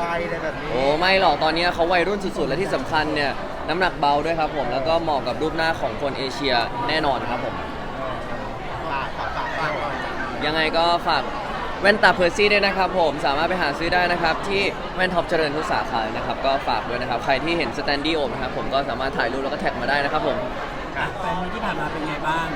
วัยอะไรแบบนี้ โอ้ไม่หรอกตอนนี้เขาวัยรุ่นสุดๆ และที่สำคัญเนี่ยน้ำหนักเบาด้วยครับผมแล้วก็เหมาะกับรูปหน้าของคนเอเชียแน่นอนครับผม ฝากฝากฝากฝากหน่อยยังไงก็ฝากแว่นตาเพอร์ซี่ด้วยนะครับผมสามารถไปหาซื้อได้นะครับ ที่แว่นท็อปเจริญทุกสาขาเลยนะครับ ก็ฝากด้วยนะครับ ใครที่เห็นสแตนดี้โอมนะครับผมก็สามารถถ่ายรูปแล้วก็แท็กมาได้นะครับผม แฟนมีที่ผ่านมาเป็นไงบ้าง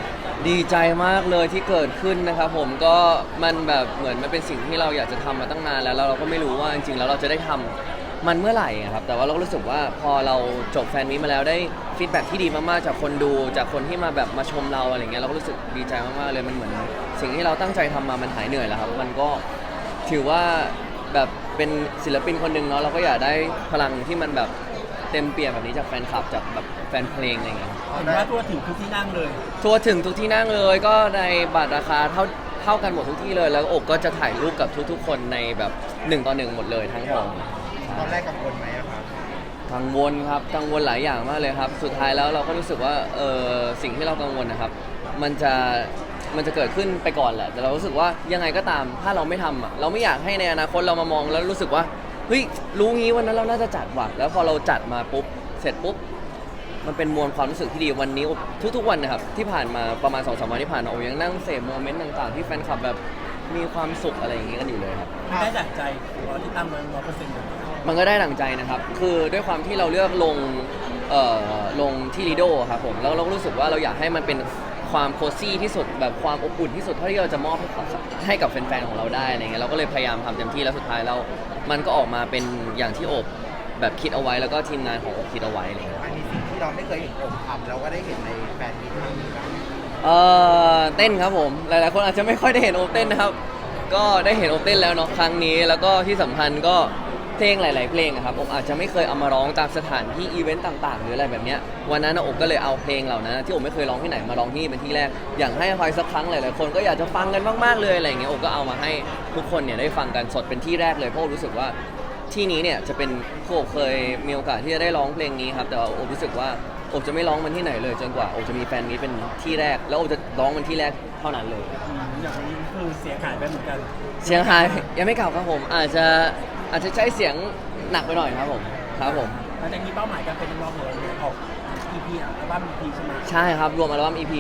ดีใจมากเลยที่เกิดขึ้นนะครับผมก็มันแบบเหมือนมันเป็นสิ่งที่เราอยากจะทำมาตั้งนานแล้วแล้วเราก็ไม่รู้ว่าจริงๆแล้วเราจะได้ทำมันเมื่อไหร่อะครับแต่ว่าเราก็รู้สึกว่าพอเราจบแฟนมีตมาแล้วได้ฟีดแบ็กที่ดีมากๆจากคนดูจากคนที่มาแบบมาชมเราอะไรเงี้ยเราก็รู้สึกดีใจมากๆเลยมันเหมือน สิ่งที่เราตั้งใจทำมามันหายเหนื่อยแล้วครับมันก็ถือว่าแบบเป็นศิลปินคนหนึ่งเนาะเราก็อยากได้พลังที่มันแบบเต็มเปี่ยมแบบนี้จากแฟนคลับจากแบบแฟนเพลงอะไรเงี้ย เห็นว่าทั่วถึงทุกที่นั่งเลยทัวร์ถึงทุกที่นั่งเลยก็ในบัตรราคาเท่าเท่ากันหมดทุกที่เลย แล้วอกก็จะถ่ายรูปกับทุกๆ คนในแบบหนึ่งต่อหนึ่งหมดเลยทั้งหอตอนแรกกังวลไหมอะครับกังวลครับกังวลหลายอย่างมากเลยครับ สุดท้ายแล้วเราก็รู้สึกว่าเออสิ่งที่เรากังวลนะครับ มันจะมันจะเกิดขึ้นไปก่อนแหละ แต่เรารู้สึกว่ายังไงก็ตามถ้าเราไม่ทำอะเราไม่อยากให้ในอนาคตเรามามองแล้วรู้สึกว่าเฮ้ยรู้งี้วันนั้นเราน่าจะจัดว่ะแล้วพอเราจัดมาปุ๊บเสร็จปุ๊บ มันเป็นมวลความรู้สึกที่ดีวันนี้ทุกๆวันนะครับที่ผ่านมาประมาณ2อสวันที่ผ่านมาโอยังนั่งเสพโมเมนต์ต่างๆ ที่แฟนคลับแบบมีความสุขอะไรอย่างงี้กันอยู่เลยครับมันได้ดั่งใจของเราที่ตั้งมาร้อยเปอร์เซ็นต์เลยมันก็ได้ดั่งใจนะครับ คือด้วยความที่เราเลือกลงเอ่อลงที่ลีโดครับผมแล้วเราก็รู้สึกว่าเราอยากให้มันเป็นความโคซี่ที่สุดแบบความอบอุ่นที่สุดเท่าที่เราจะมอบให้กับให้กับแฟนๆของเราได้อะไรเงี้ยเราก็เลยพยายามทำเต็มที่แล้วสุดท้ายเรา มันก็ออกมาเป็นอย่างที่โอบแบบคิดเอาไว้แล้วก็ทีมงานของโอบคิดเอาไว้อะไรเงี้ยมันมีสิ่ง ที่เราไม่เคยเห็นผมทำเราก็ได้เห็นในแฟนมีตครั้งนี้บ้างเอ่อเต้นครับผม หลายๆคนอาจจะไม่ค่อยได้เห็นโอบเต้นนะครับ ก็ได้เห็นโอบเต้นแล้วเนาะครั้งนี้ แล้วก็ที่สำคัญก็เพลงหลาย ๆ เพลงอะครับผมอาจจะไม่เคยเอามาร้องตามสถานที่อีเวนต์ต่าง ๆ หรืออะไรแบบเนี้ยวันนั้นนะโอบก็เลยเอาเพลงเหล่านั้นที่โอบไม่เคยร้องที่ไหนมาร้องที่นี่เป็นที่แรกอย่างให้อภัยสักครั้งหลาย ๆ คนก็อยากจะฟังกันมาก ๆ เลยอะไรอย่างเงี้ยโอบก็เอามาให้ทุกคนเนี่ยได้ฟังกันสดเป็นที่แรกเลยเพราะโอบรู้สึกว่า ที่นี้เนี่ยจะเป็นโอบเคยมีโอกาสที่จะได้ร้องเพลงนี้ครับ แต่ว่าโอบรู้สึกว่าโอบจะไม่ร้องมันที่ไหนเลยจนกว่าโอบจะมีแฟนนี้เป็นที่แรก แล้วโอบจะร้องมันที่แรกเท่านั้นเลยอืมอย่างนี้คือเสียหายไปเหมือนกัน เสียงหายยังไม่เก่าครับผม อาจจะอาจจะใช้เสียงหนักไปหน่อยครับผมครับผม หลังจากนี้เป้าหมายการเป็นนักร้องของเราเนี่ยออก EP อัลบั้ม EP ใช่ไหมใช่ครับ รวมอัลบั้ม EP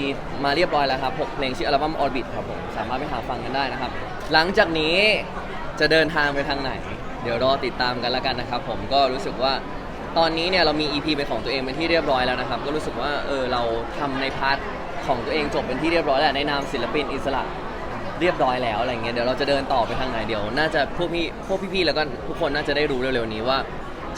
มาเรียบร้อยแล้วครับ 6 เพลงชื่ออัลบั้ม Orbit ครับผม สามารถไปหาฟังกันได้นะครับ หลังจากนี้จะเดินทางไปทางไหน เดี๋ยวรอติดตามกันแล้วกันนะครับ ผมก็รู้สึกว่าตอนนี้เนี่ยเรามี EP เป็นของตัวเองเป็นที่เรียบร้อยแล้วนะครับ ก็รู้สึกว่าเออเราทำในพาร์ทของตัวเองจบเป็นที่เรียบร้อยแล้วในนามศิลปินอิสระเรียบร้อยแล้วอะไรเงี้ยเดี๋ยวเราจะเดินต่อไปทางไหนเดี๋ยว น่าจะพวกพี่พวกพี่ๆแล้วก็ทุกคนน่าจะได้รู้เร็วๆนี้ว่า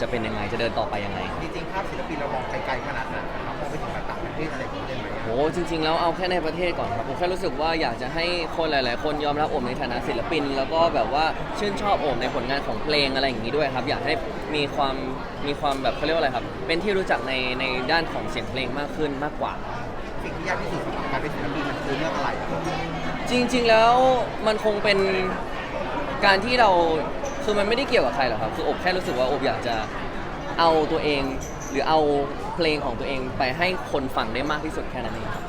จะเป็นยังไงจะเดินต่อไปยังไง จริงๆภาพศิลปินเรามองไกลๆขนาดนั้นนะครับมองไปถึงต่างประเทศอะไรอย่างเงี้ไหม โหจริง ๆ แล้วเอาแค่ในประเทศก่อนครับ ผมแค่รู้สึกว่าอยากจะให้คนหลาย ๆ คนยอมรับโอมในฐานะศิลปิน แล้วก็แบบว่าชื่นชอบโอมในผลงานของเพลงอะไรอย่างนี้ด้วยครับ อยากให้มีความมีความแบบเขาเรียกว่าอะไรครับ เป็นที่รู้จักในในด้านของเสียงเพลงมากขึ้นมากกว่า สิ่งที่ยากที่สุดสำหรับการเป็นศิลปินมันคือเรื่องอะไรอะครับจริง ๆ แล้วมันคงเป็นการที่เราคือมันไม่ได้เกี่ยวกับใครหรอกครับ คืออบแค่รู้สึกว่าอบอยากจะเอาตัวเอง หรือเอา เพลงของตัวเองไปให้คนฟังได้มากที่สุดแค่นั้นเองครับ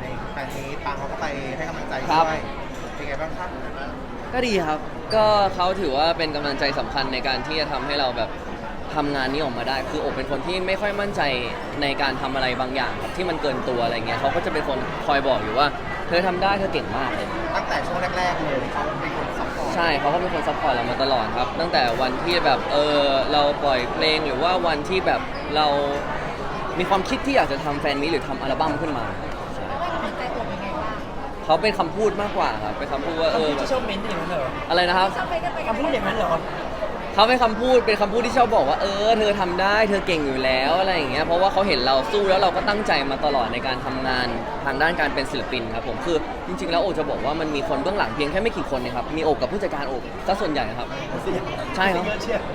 ในแฟนนี้ปังเขาก็ไปให้กำลังใจครับด้วยเป็นไงบ้างครับก็ดีครับ ก็เขาถือว่าเป็นกำลังใจสำคัญในการที่จะทำให้เราแบบทำงานนี้ออกมาได้ คืออบเป็นคนที่ไม่ค่อยมั่นใจในการทำอะไรบางอย่างครับที่มันเกินตัวอะไรเงี้ยเขาก็จะเป็นคนคอยบอกอยู่ว่า เธอทำได้เธอเก่งมากเลย ตั้งแต่ช่วงแรกๆเลยเขาเป็นคนซัพพอร์ตใช่เขาก็เป็นคนซัพพอร์ตเรามาตลอดครับ ตั้งแต่วันที่แบบเออเราปล่อยเพลงหรือว่าวันที่แบบเรา มีความคิดที่อยากจะทำแฟนมีตหรือทำอัลบั้มขึ้นมาใช่ว่ากำลังใจผมยังไงบ้างเขาเป็นคำพูดมากกว่าครับเป็นคำพูดว่าเอคำอพูดแบบที่ชอบเม้นต์อย่างนั้นเหรออะไรนะครับ ชอบไปกันไปกันคำพูดอย่างนั้นเหรอ เขาเป็นคำพูดเป็นคำพูดที่ชอบบอกว่าเออเธอทำได้เธอเก่งอยู่แล้วอะไรอย่างเงี้ยเพราะว่าเขาเห็นเราสู้แล้วเราก็ตั้งใจมาตลอดในการทำงานทางด้านการเป็นศิลปินครับผมคือจริง ๆ แล้วโอจะบอกว่ามันมีคนเบื้องหลังเพียงแค่ไม่กี่คนนะครับมีโอกับผู้จัดการโอบซะส่วนใหญ่ครับ ใช่ครับ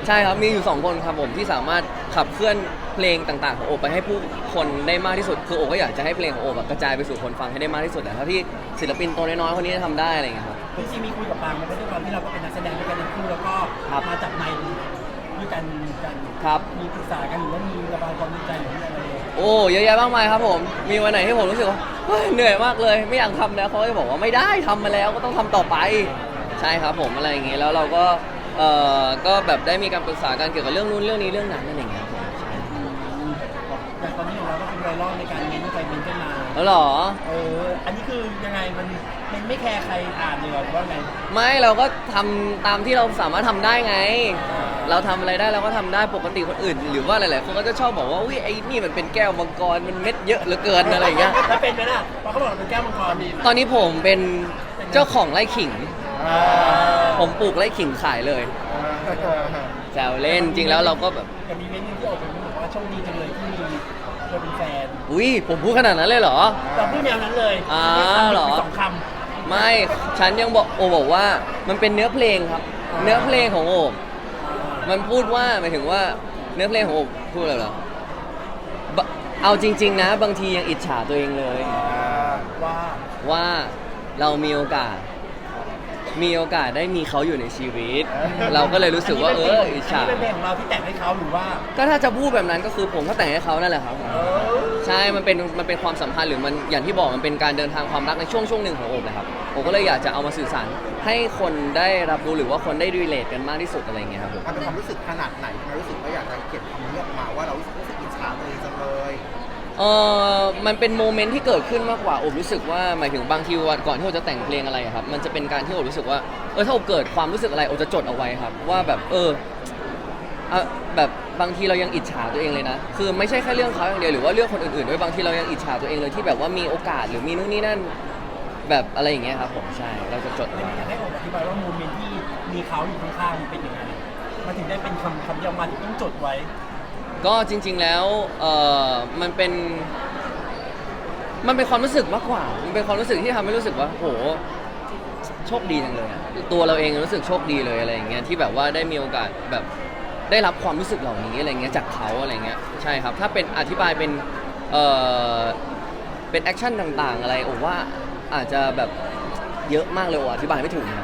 ใช่ครับมีอยู่สองคนครับผมที่สามารถขับเคลื่อนเพลงต่างๆของโอไปให้ผู้คนได้มากที่สุด คือโอก็อยากจะให้เพลงของโอแบอะกระจายไปสู่คนฟังให้ได้มากที่สุดแหละถ้าที่ศิลปินตัวน้อยๆคนนี้ทำได้อะไรอย่างเงี้ยครับ จริงๆมีคุยกับปางมันก็ด้วยความที่เราก็เป็นนักแสดงด้วยกันทั้งคู่แล้วก็ครับมาจับไมค์ด้วยกันกันครับ มีปรึกษากันหรือว่ามีระบายความในใจหรือมีอะไรโอ้เยอะแยะมากมายครับผม มีวันไหนที่ผมรู้สึกว่าเฮ้ยเหนื่อยมากเลย ไม่อยากทำแล้วเขาก็จะบอกว่าไม่ได้ทำมาแล้วก็ต้องทำต่อไป ใช่ครับผมอะไรอย่างงี้แล้วเราก็เอ่อก็แบบได้มีการปรึกษากันเกี่ยวกับเรื่องนู้นเรื่องนี้เรื่องนั้นนั่นเองครับผมใช่แต่ตอนนี้ของเราก็เป็นไวรัลในการเม้นไปเม้นกันมาแล้วเหรอ เอออันนี้คือยังไงมัน มันไม่แคร์ใครอ่านเลยเหรอหรือว่าไงไม่เราก็ทำตามที่เราสามารถทำได้ไง เราทำอะไรได้เราก็ทำได้ปกติคนอื่น หรือว่าหลาย ๆ คนก็จะชอบบอกว่าอุ้ยไอ้นี่มันเป็นแก้วมังกรมันเม็ดเยอะเหลือเกินอะไรอย่างเงี้ยแล้วเป็นไหมล่ะเพราะเขาบอกเราเป็นแก้วมังกรมีตอนนี้ผมเป็นเจ้าของไร่ขิง อ่าผมปลูกไร่ขิงขายเลยแซวเล่นจริงแล้วเราก็แบบกับมีเม้นต์หนึงที่ออกมาบอกว่าโชคดีจังเลยที่มีคนเป็นแฟนอุ้ยผมพูดขนาดนั้นเลยเหรอแต่พูดแนวนั้นเลยอ่าคำเหรอมีสองค ไม่ฉันยังบอกโอบอกว่ามันเป็นเนื้อเพลงครับ เนื้อเพลงของโอบำมันพูดว่าหมายถึงว่าเนื้อเพลงของโอบพูดอะไรเหรอบะเอาจริง ๆ นะ บางทียังอิจฉาตัวเองเลย ว่าว่าเรามีโอกาส มีโอกาสได้มีเขาอยู่ในชีวิต เราก็เลยรู้สึกว่าเอออิจฉา นนี้เป็นเพลงของเราที่แต่งให้เขาหรือว่า ก็ถ้าจะพูดแบบนั้นก็คือผมก็แต่งให้เขานั่นแหละครับ เออ ใช่มันเป็นมันเป็นความสัมพันธ์หรือมันอย่างที่บอกมันเป็นการเดินทางความรักในช่วงช่วงหนึ่งของโอบนะครับโอบก็เลยอยากจะเอามาสื่อสารให้คนได้รับรู้หรือว่าคนได้รีเลทกันมากที่สุดอะไรอย่างเงี้ยครับผม มันเป็นความรู้สึกขนาดไหนทำไมรู้สึกว่าอยากจะเก็บคำนี้ออกมาว่าเรารู้สึกรู้สึกอิจฉาตัวเองจังเลยเออมันเป็นโมเมนต์ที่เกิดขึ้นมากกว่าโอบรู้สึกว่าหมายถึงบางทีวันก่อนที่โอบจะแต่งเพลงอะไรอะครับ มันจะเป็นการที่โอบรู้สึกว่า เออถ้าโอบเกิดความรู้สึกอะไรโอบจะจดเอาไว้ครับ ว่าแบบเออ อะแบบบางทีเรายังอิจฉาตัวเองเลยนะ คือไม่ใช่แค่เรื่องเขาอย่างเดียวหรือว่าเรื่องคนอื่นๆด้วยบางทีเรายังอิจฉาตัวเองเลยที่แบบว่ามีโอกาสหรือมีนู่นนี่นั่นแบบอะไรอย่างเงี้ยครับผมใช่เราจะจดไม่ไว้อยากให้ผมอธิบายว่าโมเมนต์ที่มีเขาอยู่ข้างๆมันเป็นยังไงมันถึงได้เป็นคำคำเดียวมาถึงต้องจดไว้ ก็จริง ๆแล้วเออมันเป็น มันเป็นความรู้สึกมากกว่า มันเป็นความรู้สึกที่ทำให้รู้สึกว่าโหโชคดีจังเลยอะตัวเราเองรู้สึกโชคดีเลยอะไรอย่างเงี้ยที่แบบว่าได้มีโอกาสแบบ ได้รับความรู้สึกเหล่านี้อะไรเงี้ยจากเขาอะไรเงี้ยใช่ครับ ถ้าเป็นอธิบายเป็นเออเป็นแอคชั่นต่างๆ อะไรโอ้ว่าอาจจะแบบเยอะมากเลยโอ้อธิบายไม่ถูกนะ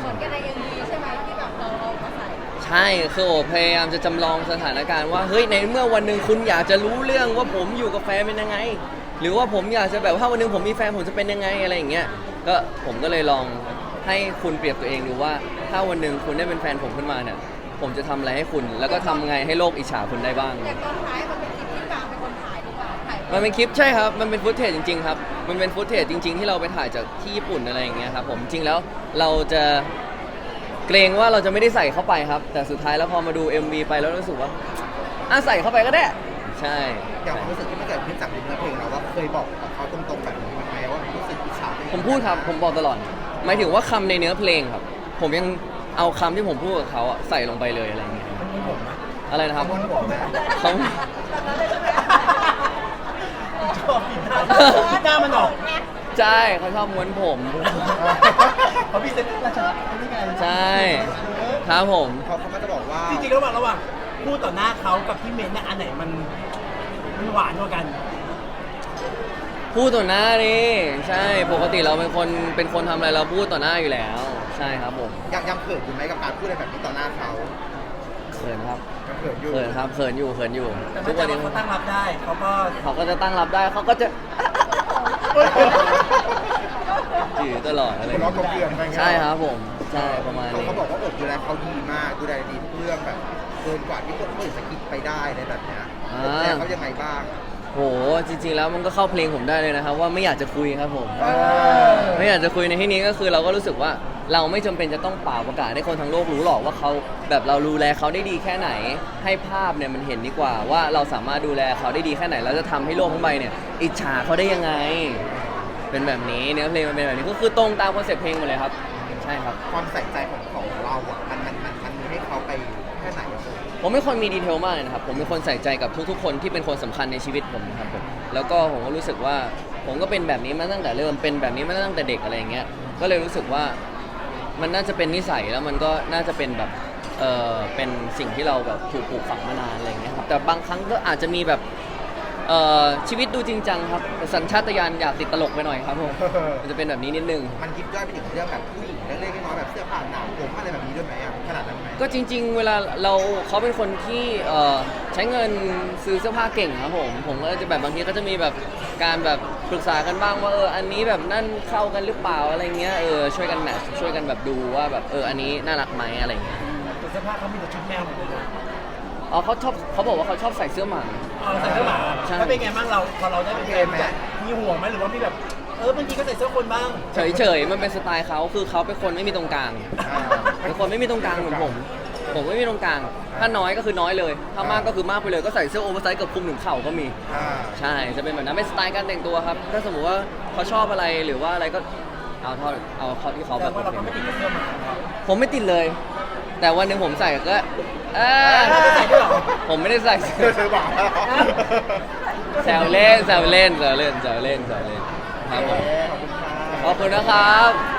เหมือนกันในเอ็มวีใช่ไหมที่แบบเราเอามาใส่ใช่คือโอพยายามจะจำลองสถานการณ์ว่า เฮ้ย ในเมื่อวันหนึ่งคุณอยากจะรู้เรื่องว่าผมอยู่กับแฟนเป็นยังไง หรือว่าผมอยากจะแบบถ้าวันหนึ่งผมมีแฟนผมจะเป็นยังไงอะไรอย่างเงี้ย ก็ผมก็เลยลองให้คุณเปรียบตัวเองดูว่า ถ้าวันหนึ่งคุณได้เป็นแฟนผมขึ้นมาเนี่ย ผมจะทำอะไรให้คุณ แล้วก็ทำไงให้โลกอิจฉาคุณได้บ้างอย่างตอนท้ายมันเป็นคลิปที่ปางเป็นคนถ่ายหรือเปล่าถ่ายมันเป็นคลิปใช่ครับ มันเป็นฟุตเทจจริงๆครับ มันเป็นฟุตเทจจริง ๆ ที่เราไปถ่ายจากที่ญี่ปุ่นอะไรอย่างเงี้ยครับผม จริงแล้วเราจะเกรงว่าเราจะไม่ได้ใส่เข้าไปครับ แต่สุดท้ายแล้วพอมาดู MV ไปแล้วรู้สึกว่าอะใส่เข้าไปก็ได้ ใช่ อย่างความรู้สึกที่มันเกิดขึ้นจากในเนื้อเพลงเราว่าเคยบอกกับเขาตรงๆแบบนี้ไหมว่ารู้สึกอิจฉาตัวเองผมพูดครับ ผมบอกตลอด หมายถึงว่าคำในเนื้อเพลงครับ ผมยัง เอาคำที่ผมพูดกับเขาอะใส่ลงไปเลยอะไรอย่างเงี้ยมันมีผมนะอะไรนะครับคำว่าหัวแม่เขาชอบปิดหน้าปิดหน้ามันออกใช่เขาชอบม้วนผมเขาพี่เซ็ตราชาไม่ไงใช่ครับผม เขาเขาก็จะบอกว่าจริงๆระหว่างระหว่างพูดต่อหน้าเขากับที่เมนน่ะอันไหนมันมันหวานกว่ากัน พูดต่อหน้านี่ใช่ปกติเราเป็นคนเป็นคนทำอะไรเราพูดต่อหน้าอยู่แล้ว ใช่ครับผมยังยังเขินอยู่ไหมกับการพูดอะไรแบบนี้ต่อหน้าเขาเขินครับยังเขินอยู่เขินครับเขินอยู่เขินอยู่แต่ทุเมื่กอวันใจนี้ว่าเขาตั้งรับได้เขาก็เขาก็จะตั้งรับได้เขาก็จะอยู่ตลอดอะไรอคนย่างร้องเงี้ยกลมเกลื่อนไปไงใช่ครับผม ใช่ประมาณเขานี้เขาบอกว่าอบดูแลเขาดีมากดูแลดีทุกเรื่องแบบเกินกว่าที่คนอื่นจะคิดไปได้ในแบบเนี้ยดูแลเขายังไงบ้างโหจริงๆแล้วมันก็เข้าเพลงผมได้เลยนะครับ ว่าไม่อยากจะคุยครับผมเออไม่อยากจะคุยในที่นี้ก็คือเราก็รู้สึกว่า เราไม่จำเป็นจะต้องเป่าประกาศให้คนทั้งโลกรู้หรอกว่าเขาแบบเราดูแลเขาได้ดีแค่ไหน ให้ภาพเนี่ยมันเห็นดีกว่า ว่าเราสามารถดูแลเขาได้ดีแค่ไหนแล้วจะทำให้โลกทั้งใบเนี่ย อิจฉาเขาได้ยังไง เป็นแบบนี้เนื้อเพลงมันเป็นแบบนี้ก็คือตรงตามคอนเซ็ปต์เพลงหมดเลยครับ ใช่ครับ ความใส่ใจของของเราอะมันมันมันมันมีให้เขาไปแค่ไหนอะผมผมเป็นคนมีดีเทลมากเลยนะครับ ผมเป็นคนใส่ใจกับทุกๆ คนที่เป็นคนสำคัญในชีวิตผมนะครับผม แล้วก็ผมก็รู้สึกว่าผมก็เป็นแบบนี้มาตั้งแต่เริ่ม เป็นแบบนี้มาตั้งแต่เด็กอะไรอย่างเงี้ย ก็เลยรู้สึกว่า มันน่าจะเป็นนิสัยแล้วมันก็น่าจะเป็นแบบเออเป็นสิ่งที่เราแบบถูกปลูกฝังมานานอะไรอย่างเงี้ยครับแต่บางครั้งก็อาจจะมีแบบเอ่อชีวิตดูจริงจังครับแต่สัญชาตญาณอยากติดตลกไปหน่อยครับผมมันจะเป็นแบบนี้นิดนึง มันยิบย่อยไปถึงเรื่องแบบผู้หญิงเล็กๆน้อยๆแบบเสื้อผ้าหนาผมอะไรแบบนี้ด้วยไหมอะขนาดนั้นไหมก็จริง ๆ เวลาเราเขาเป็นคนที่เอ่อใช้เงินซื้อเสื้อผ้าเก่งครับผม ผมก็จะแบบบางทีก็จะมีแบบการแบบ ปรึกษากันบ้างว่าเอออันนี้แบบนั่นเข้ากันหรือเปล่าอะไรเงี้ยเออช่วยกันแมทช์ช่วยกันแบบดูว่าแบบเอออันนี้น่ารักไหมอะไรเงี้ยตแต่เสื้อผ้าเขามีแต่ชุดแมวหมดเลยนะอ๋อเขาชอบเขาบอกว่าเขาชอบใส่เสื้อหมา เอาใส่เสื้อหมาใช่แล้วเป็นไงบ้างเราพอเราได้เป็นแฟนแบบมีห่วงไหมหรือว่ามีแบบ เออบางทีก็ใส่เสื้อคนบ้าง เฉยๆมันเป็นสไตล์เขาคือเขาเป็นคนไม่มีตรงกลางอ่าเป็นคนไม่มีตรงกลางเหมือนผม ผมไม่มีตรงกลาง ถ้าน้อยก็คือน้อยเลย ถ้ามากก็คือมากไปเลย ก็ใส่เสื้อโอเวอร์ไซส์เกับคลุมถึงเข่าก็มี อ่าใช่ จะเป็นแบบนั้นเป็นสไตล์การแต่งตัวครับ ถ้าสมมติว่าเขาชอบอะไรหรือว่าอะไรก็เอาเท่าเอาเขาที่เขาแบแต่บว่าเราก็ไม่ติดกับเสื้อหมาของเขาผมไม่ติดเลย แต่วันหนึ่งผมใส่ก็เออเราไม่ใส่ด้วยเหรอผมไม่ได้ใส่เธอเธอบอกแซวเล่นแซวเล่นแซวเล่นแซวเล่นแซวเล่นครับผม ขอบคุณค่ะขอบคุณนะครับ